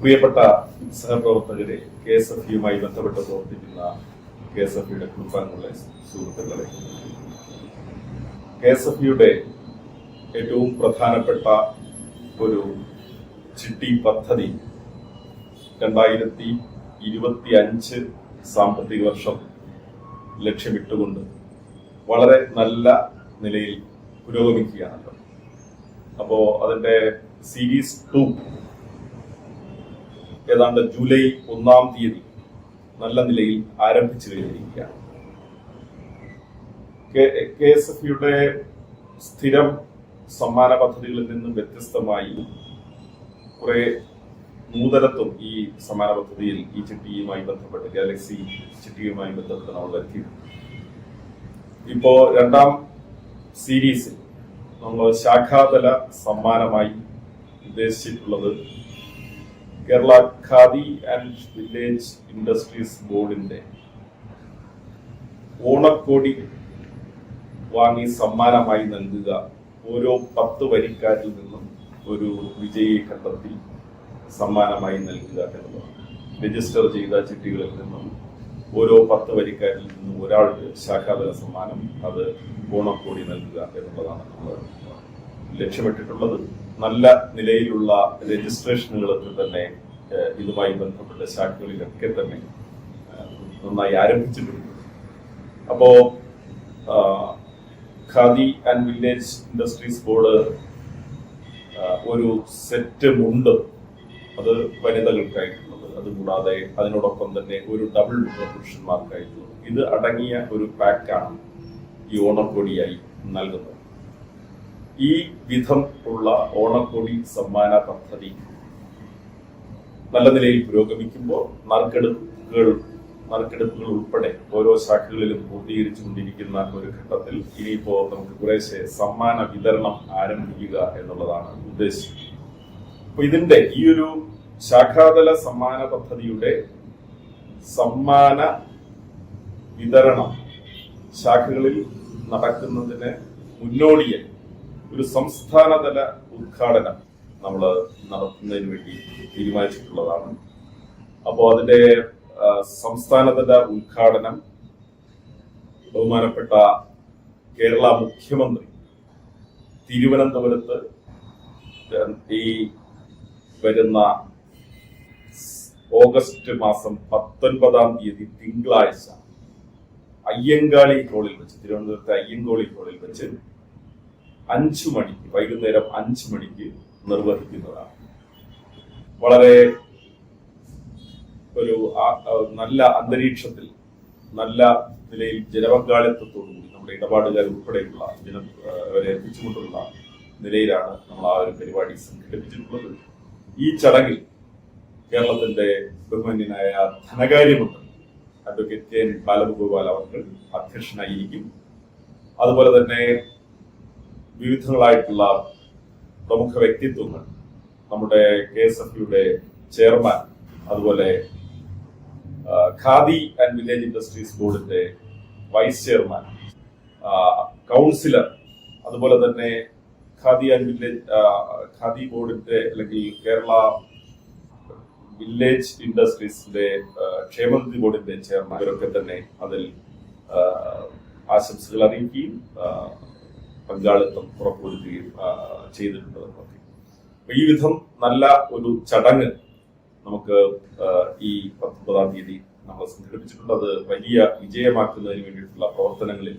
പ്രിയപ്പെട്ട സഹപ്രവർത്തകരെ K S F യുമായി ബന്ധപ്പെട്ട് പ്രവർത്തിക്കുന്ന കെ എസ് എഫ് യുടെ കുടുംബാംഗങ്ങളെ സുഹൃത്തുക്കളെ. കെ എസ് എഫ് യുടെ ഏറ്റവും പ്രധാനപ്പെട്ട ഒരു ചിട്ടി പദ്ധതി രണ്ടായിരത്തി ഇരുപത്തി അഞ്ച് സാമ്പത്തിക വർഷം ലക്ഷ്യമിട്ടുകൊണ്ട് വളരെ നല്ല നിലയിൽ പുരോഗമിക്കുകയാണല്ലോ. അപ്പോൾ അതിന്റെ സീരീസ് ടു ഏതാണ്ട് ജൂലൈ ഒന്നാം തീയതി നല്ല നിലയിൽ ആരംഭിച്ചു കഴിഞ്ഞിരിക്കുകയാണ് കെ എസ് എഫ് യുടെ സ്ഥിരം സമ്മാന പദ്ധതികളിൽ നിന്നും വ്യത്യസ്തമായി കുറെ നൂതനത്വം ഈ സമ്മാന പദ്ധതിയിൽ ഈ ചിട്ടിയുമായി ബന്ധപ്പെട്ട് ഗാലക്സി ചിട്ടിയുമായി ബന്ധപ്പെട്ട് നമ്മൾ വരുത്തിയിട്ടുണ്ട്. ഇപ്പോ രണ്ടാം സീരീസിൽ നമ്മൾ ശാഖാതല സമ്മാനമായി ഉദ്ദേശിച്ചിട്ടുള്ളത് Kerala khadi and village industries ബോർഡിന്റെ ഓണക്കോടി വാങ്ങി സമ്മാനമായി നൽകുക ഓരോ പത്ത് വരിക്കാരിൽ നിന്നും ഒരു വിജയിയെ കണ്ടെത്തി സമ്മാനമായി നൽകുക എന്നുള്ളതാണ്. രജിസ്റ്റർ ചെയ്ത ചിട്ടികളിൽ നിന്നും ഓരോ പത്ത് വരിക്കാരിൽ നിന്നും ഒരാൾക്ക് ശാഖാതല സമ്മാനം അത് ഓണക്കോടി നൽകുക എന്നുള്ളതാണ് നമ്മൾ ലക്ഷ്യമിട്ടിട്ടുള്ളത്. നല്ല നിലയിലുള്ള രജിസ്ട്രേഷനുകളൊക്കെ തന്നെ ഇതുമായി ബന്ധപ്പെട്ട ശാഖകളിലൊക്കെ തന്നെ നന്നായി ആരംഭിച്ചിട്ടുണ്ട്. അപ്പോ khadi and village industries board ഒരു സെറ്റ് മുണ്ട് അത് വനിതകൾക്കായിട്ടുള്ളത്. അതുകൂടാതെ അതിനോടൊപ്പം തന്നെ ഒരു ഡബിൾ പുരുഷന്മാർക്കായിട്ടുള്ളത്. ഇത് അടങ്ങിയ ഒരു പാക്കാണ് ഈ ഓണക്കോടിയായി നൽകുന്നത്. ഈ വിധം ഉള്ള ഓണക്കോടി സമ്മാന പദ്ധതി നല്ല നിലയിൽ പുരോഗമിക്കുമ്പോൾ നറുക്കെടുപ്പുകൾ നറുക്കെടുപ്പുകൾ ഉൾപ്പെടെ ഓരോ ശാഖകളിലും പൂർത്തീകരിച്ചു കൊണ്ടിരിക്കുന്ന ഒരു ഘട്ടത്തിൽ ഇനിയിപ്പോ നമുക്ക് കുറേശ്ശെ സമ്മാന വിതരണം ആരംഭിക്കുക എന്നുള്ളതാണ് ഉദ്ദേശം. അപ്പൊ ഇതിന്റെ ഈ ഒരു ശാഖാതല സമ്മാന പദ്ധതിയുടെ സമ്മാന വിതരണം ശാഖകളിൽ നടക്കുന്നതിന് മുന്നോടിയായി ഒരു സംസ്ഥാനതല ഉദ്ഘാടനം നമ്മൾ നടത്തുന്നതിന് വേണ്ടി തീരുമാനിച്ചിട്ടുള്ളതാണ്. അപ്പോൾ അതിന്റെ സംസ്ഥാനതല ഉദ്ഘാടനം ബഹുമാനപ്പെട്ട കേരള മുഖ്യമന്ത്രി തിരുവനന്തപുരത്ത് ഈ വരുന്ന ഓഗസ്റ്റ് മാസം പത്തൊൻപതാം തീയതി തിങ്കളാഴ്ച അയ്യങ്കാളി ഹോളിൽ വെച്ച് തിരുവനന്തപുരത്തെ അയ്യങ്കോളി ഹോളിൽ വെച്ച് അഞ്ചു മണിക്ക് വൈകുന്നേരം അഞ്ചു മണിക്ക് നിർവഹിക്കുന്നതാണ്. വളരെ ഒരു നല്ല അന്തരീക്ഷത്തിൽ നല്ല നിലയിൽ ജനപങ്കാളിത്തത്തോടുകൂടി നമ്മുടെ ഇടപാടുകാർ ഉൾപ്പെടെയുള്ള ജന അവരെ എത്തിച്ചുകൊണ്ടുള്ള നിലയിലാണ് നമ്മൾ ആ ഒരു പരിപാടി സംഘടിപ്പിച്ചിട്ടുള്ളത്. ഈ ചടങ്ങിൽ കേരളത്തിന്റെ ബഹുമാന്യനായ ധനകാര്യമന്ത്രി അഡ്വക്കേറ്റ് കെ എൻ ബാലഗോപാൽ അവർ അധ്യക്ഷനായിരിക്കും. അതുപോലെ തന്നെ വിവിധങ്ങളായിട്ടുള്ള പ്രമുഖ വ്യക്തിത്വങ്ങൾ. നമ്മുടെ കെ എസ് എഫ് യുടെ ചെയർമാൻ അതുപോലെ ഖാദി ആൻഡ് വില്ലേജ് ഇൻഡസ്ട്രീസ് ബോർഡിന്റെ വൈസ് ചെയർമാൻ കൗൺസിലർ അതുപോലെ തന്നെ ഖാദി ആൻഡ് വില്ലേജ് ഖാദി ബോർഡിന്റെ അല്ലെങ്കിൽ കേരള വില്ലേജ് ഇൻഡസ്ട്രീസിന്റെ ക്ഷേമനിധി ബോർഡിന്റെ ചെയർമാൻ ഇവരൊക്കെ തന്നെ അതിൽ ആശംസകൾ അറിയിക്കുകയും പങ്കാളിത്തം ഉറപ്പുവരുത്തുകയും ചെയ്തിട്ടുണ്ട് ഈ വിധം നല്ല ഒരു ചടങ്ങ് നമുക്ക് ഈ പത്തൊമ്പതാം തീയതി നമ്മൾ സംഘടിപ്പിച്ചിട്ടുണ്ട്. അത് വലിയ വിജയമാക്കുന്നതിന് വേണ്ടിയിട്ടുള്ള പ്രവർത്തനങ്ങളിൽ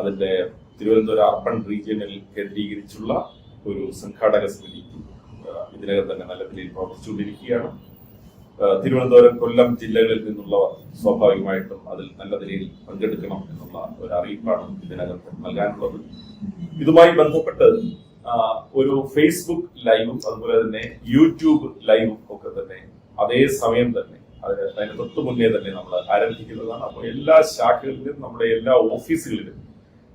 അതിന്റെ തിരുവനന്തപുരം അർബൻ റീജിയനിൽ കേന്ദ്രീകരിച്ചുള്ള ഒരു സംഘാടക സമിതി ഇതിനകം തന്നെ നല്ല നിലയിൽ പ്രവർത്തിച്ചുകൊണ്ടിരിക്കുകയാണ്. തിരുവനന്തപുരം കൊല്ലം ജില്ലകളിൽ നിന്നുള്ളവർ സ്വാഭാവികമായിട്ടും അതിൽ നല്ല നിലയിൽ പങ്കെടുക്കണം എന്നുള്ള ഒരു അറിയിപ്പാണ് ഇതിനകം നൽകാനുള്ളത്. ഇതുമായി ബന്ധപ്പെട്ട് ഒരു ഫേസ്ബുക്ക് ലൈവും അതുപോലെ തന്നെ യൂട്യൂബ് ലൈവും ഒക്കെ തന്നെ അതേ സമയം തന്നെ അത് അതിന് തൊട്ട് മുന്നേ തന്നെ നമ്മൾ ആരംഭിക്കുന്നതാണ്. അപ്പോൾ എല്ലാ ശാഖകളിലും നമ്മുടെ എല്ലാ ഓഫീസുകളിലും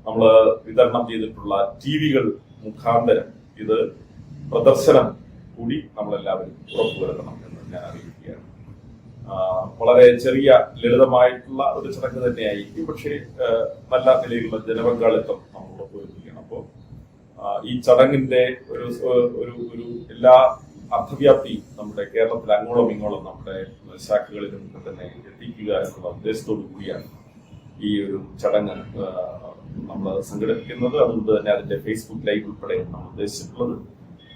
നമ്മൾ വിതരണം ചെയ്തിട്ടുള്ള ടി വികൾ മുഖാന്തരം ഇത് പ്രദർശനം കൂടി നമ്മളെല്ലാവരും ഉറപ്പുവരുത്തണം എന്ന് ഞാൻ അറിയിക്കുകയാണ് ആ, വളരെ ചെറിയ ലളിതമായിട്ടുള്ള ഒരു ചടങ്ങ് തന്നെയായിരിക്കും. പക്ഷേ നല്ല നിലയിലുള്ള ജനപങ്കാളിത്തം നമ്മൾ ഉറപ്പുവരുത്തുകയാണ് അപ്പോൾ ഈ ചടങ്ങിന്റെ ഒരു ഒരു ഒരു എല്ലാ അർത്ഥവ്യാപ്തി നമ്മുടെ കേരളത്തിൽ അങ്ങോളം ഇങ്ങോളം നമ്മുടെ ശാഖകളിലും തന്നെ എത്തിക്കുക എന്നുള്ള ഉദ്ദേശത്തോടു കൂടിയാണ് ഈ ഒരു ചടങ്ങ് നമ്മൾ സംഘടിപ്പിക്കുന്നത്. അതുകൊണ്ട് തന്നെ അതിന്റെ ഫേസ്ബുക്ക് ലൈവ് ഉൾപ്പെടെ നമ്മൾ ഉദ്ദേശിച്ചിട്ടുള്ളത്.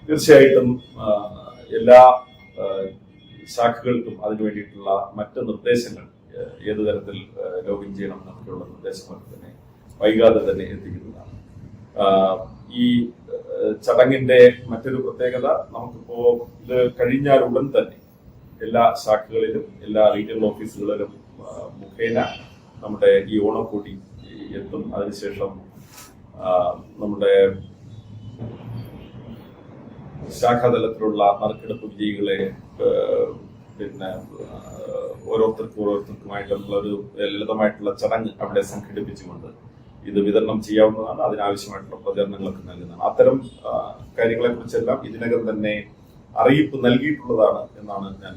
തീർച്ചയായിട്ടും എല്ലാ ശാഖകൾക്കും അതിനു വേണ്ടിയിട്ടുള്ള മറ്റ് നിർദ്ദേശങ്ങൾ ഏത് തരത്തിൽ ലോഗിൻ ചെയ്യണം എന്നൊക്കെയുള്ള നിർദ്ദേശങ്ങളൊക്കെ തന്നെ വൈകാതെ തന്നെ എത്തിക്കുന്നതാണ്. ഈ ചടങ്ങിന്റെ മറ്റൊരു പ്രത്യേകത നമുക്കിപ്പോ ഇത് കഴിഞ്ഞാൽ ഉടൻ തന്നെ എല്ലാ ശാഖകളിലും എല്ലാ റീജിയണൽ ഓഫീസുകളിലും മുഖേന നമ്മുടെ ഈ ഓണക്കൂടി എത്തും. അതിനുശേഷം നമ്മുടെ ശാഖാതലത്തിലുള്ള നറുക്കെടുപ്പ് വിജയികളെ പിന്നെ ഓരോരുത്തർക്കും ഓരോരുത്തർക്കുമായിട്ടുള്ള ഒരു ലളിതമായിട്ടുള്ള ചടങ്ങ് അവിടെ സംഘടിപ്പിച്ചുകൊണ്ട് ഇത് വിതരണം ചെയ്യാവുന്നതാണ്. അതിനാവശ്യമായിട്ടുള്ള പ്രചരണങ്ങളൊക്കെ നൽകുന്നതാണ്. അത്തരം കാര്യങ്ങളെ കാര്യങ്ങളെക്കുറിച്ചെല്ലാം ഇതിനകം തന്നെ അറിയിപ്പ് നൽകിയിട്ടുള്ളതാണ് എന്നാണ് ഞാൻ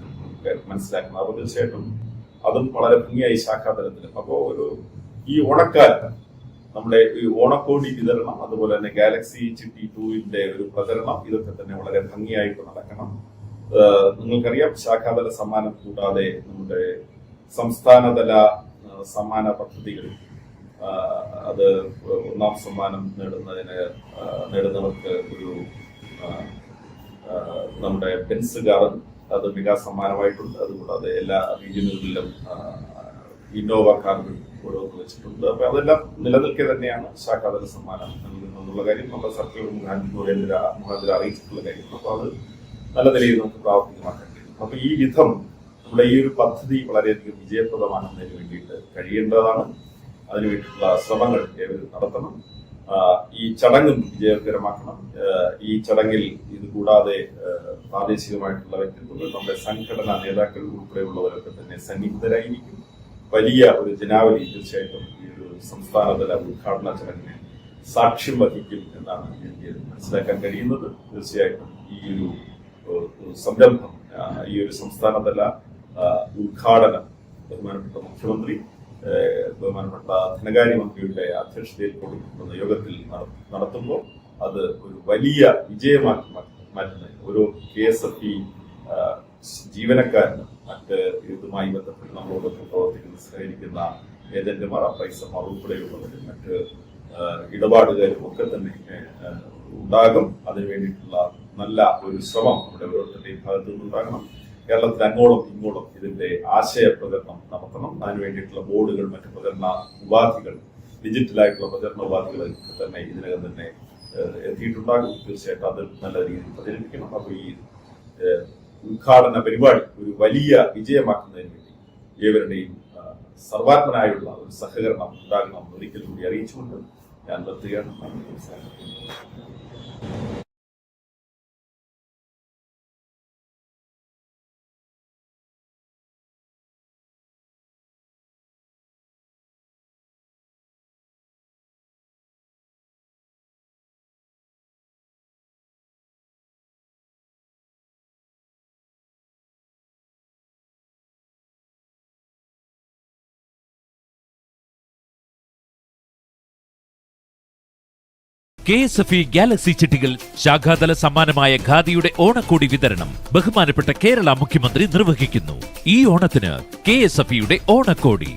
മനസ്സിലാക്കുന്നത്. അപ്പോൾ തീർച്ചയായിട്ടും അതും വളരെ ഭംഗിയായി ശാഖാതലത്തിലും. അപ്പോൾ ഒരു ഈ ഓണക്കാലം നമ്മുടെ ഈ ഓണക്കോടി വിതരണം അതുപോലെ തന്നെ ഗാലക്സി ചിട്ടി ടൂവിന്റെ ഒരു പ്രചരണം ഇതൊക്കെ തന്നെ വളരെ ഭംഗിയായിട്ട് നടക്കണം. നിങ്ങൾക്കറിയാം ശാഖാതല സമ്മാനം കൂടാതെ നമ്മുടെ സംസ്ഥാനതല സമ്മാന പദ്ധതികൾ അത് ഒന്നാം സമ്മാനം നേടുന്നതിന് നേടുന്നവർക്ക് ഒരു നമ്മുടെ പെൻസ് ഗാർഡൻ അത് മെഗാ സമ്മാനമായിട്ടുണ്ട്. അതുകൂടാതെ എല്ലാ റീജിയനുകളിലും ഇന്നോവ കാറുകൾ ഓരോന്ന് വെച്ചിട്ടുണ്ട്. അപ്പൊ അതെല്ലാം നിലനിൽക്കെ തന്നെയാണ് ശാഖാതല സമ്മാനം നൽകുന്നതെന്നുള്ള കാര്യം. നമ്മുടെ സർക്കിൾ മുഖാന്തര മുഖാന്തര അറിയിച്ചിട്ടുള്ള കാര്യം. അപ്പൊ അത് നല്ല നിലയിൽ നമുക്ക് പ്രാവർത്തികമാക്കാൻ കഴിയും അപ്പൊ ഈ വിധം നമ്മുടെ ഈ ഒരു പദ്ധതി വളരെയധികം വിജയപ്രദമാക്കുന്നതിന് വേണ്ടിയിട്ട് കഴിയേണ്ടതാണ്. അതിനു വേണ്ടിയിട്ടുള്ള ശ്രമങ്ങൾ ഏവരും നടത്തണം. ഈ ചടങ്ങും വിജയകരമാക്കണം. ഈ ചടങ്ങിൽ ഇത് കൂടാതെ പ്രാദേശികമായിട്ടുള്ള വ്യക്തിത്വങ്ങൾ നമ്മുടെ സംഘടനാ നേതാക്കൾ ഉൾപ്പെടെയുള്ളവരൊക്കെ തന്നെ സന്നിഹിതരായിരിക്കും. വലിയ ഒരു ജനാവലി തീർച്ചയായിട്ടും ഈ ഒരു സംസ്ഥാനതല ഉദ്ഘാടന ചടങ്ങിന് സാക്ഷ്യം വഹിക്കും എന്നാണ് എനിക്ക് മനസ്സിലാക്കാൻ കഴിയുന്നത്. തീർച്ചയായിട്ടും ഈ ഒരു സംരംഭം ഈ ഒരു സംസ്ഥാനതല ഉദ്ഘാടനം ബഹുമാനപ്പെട്ട മുഖ്യമന്ത്രി ബഹുമാനപ്പെട്ട ധനകാര്യമന്ത്രിയുടെ അധ്യക്ഷതയിൽ കൊടുക്കുന്ന യോഗത്തിൽ നടത്തുമ്പോൾ അത് ഒരു വലിയ വിജയമാക്കി മാറ്റുന്ന ഓരോ കെ എസ് എഫ് ഇ ജീവനക്കാരനും മറ്റ് ഇതുമായി ബന്ധപ്പെട്ട് നമ്മളോടൊപ്പം പ്രവർത്തിക്കുന്ന സഹകരിക്കുന്ന ഏജന്റുമാർ അപ്പൈസമാർ ഉൾപ്പെടെയുള്ളവരും മറ്റ് ഇടപാടുകാരും ഒക്കെ തന്നെ ഉണ്ടാകും. അതിനു വേണ്ടിയിട്ടുള്ള നല്ല ഒരു ശ്രമം നമ്മുടെ ഓരോരുത്തരുടെയും ഭാഗത്തു നിന്നുണ്ടാകണം കേരളത്തിൽ അങ്ങോളം ഇങ്ങോളം ഇതിന്റെ ആശയ പ്രചരണം നടത്തണം. അതിനു വേണ്ടിയിട്ടുള്ള ബോർഡുകൾ മറ്റു പ്രചരണ ഉപാധികൾ ഡിജിറ്റലായിട്ടുള്ള പ്രചരണ ഉപാധികൾ തന്നെ ഇതിനകം തന്നെ എത്തിയിട്ടുണ്ടാകും. തീർച്ചയായിട്ടും അത് നല്ല രീതിയിൽ പ്രചരിപ്പിക്കണം. അപ്പൊ ഈ ഉദ്ഘാടന പരിപാടി ഒരു വലിയ വിജയമാക്കുന്നതിന് വേണ്ടി ഏവരുടെയും സർവാത്മനായുള്ള ഒരു സഹകരണം ഉണ്ടാകണം ഒരിക്കലും കൂടി അറിയിച്ചുകൊണ്ട് ഞാൻ നിർത്തുകയാണ്. K S F E galaxy ചിട്ടികൾ ശാഖാതല സമ്മാനമായ ഖാദിയുടെ ഓണക്കോടി വിതരണം ബഹുമാനപ്പെട്ട കേരള മുഖ്യമന്ത്രി നിർവഹിക്കുന്നു. ഈ ഓണത്തിന് കെ എസ് എഫ് ഇയുടെ ഓണക്കോടി.